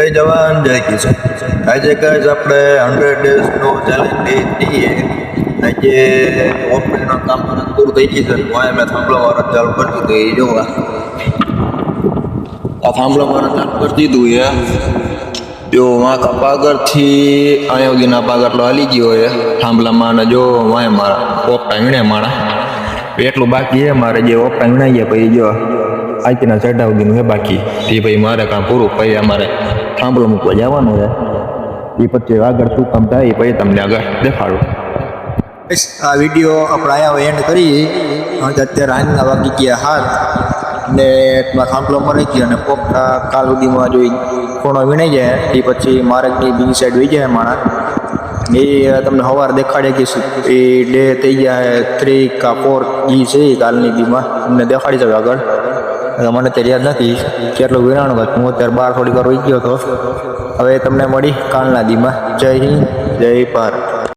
જય જવાન જય કિસાન આજે ગાઈઝ આપણે હંડ્રેડ ડેઝનો ચેલેન્જ લઈએ આજે ઓપનિંગનું કામ પૂરું થઈ ગયું છે. હું મેં થાંભલો વાળો ચાલુ કરી દીધું એ જોવા આ. થાંભલો વાળો ચાલુ કરી દીધું એ જો વાંકા પાગરથી અહીંયા સુધીના પાગરલો હાલી ગયો એ થાંભલામાં અને જો વાય મારા ઓપટા વીણે મારા. એટલું બાકી છે મારે જે ઓપટા વીણાઈ ગયા પછી જો આજના ચઢાવ સુધીનું હે બાકી. તે ભાઈ મારે કામ પૂરું પછી અમારે થાંભલો મૂકવા જવાનું છે. એ પછી આગળ શું કામ થાય, એ પછી તમને આગળ દેખાડું. આ વીડિયો આપણે અહીંયા એન્ડ કરીએ. અત્યારે આજના વાગી ગયા હાથ ને થાંભલો મરી ગયો અને પોપટા કાલ સુધીમાં જોઈ ખૂણો વીણાઈ જાય, એ પછી માર્ગની બીજી સાઈડ વહી જાય મારા એ તમને સવાર દેખાડે કે એ ડે થઈ ગયા થ્રી કા ફોર ઈ છે કાલની બીમાં. તમને દેખાડી જાવ આગળ. મને તે યાદ નથી કેટલું વિરાણ હતું હું અત્યારે બાર થોડીક વાર ગયો હતો હવે તમને મળી કાલના દીમાં. જય હિન્દ. જય ભારત.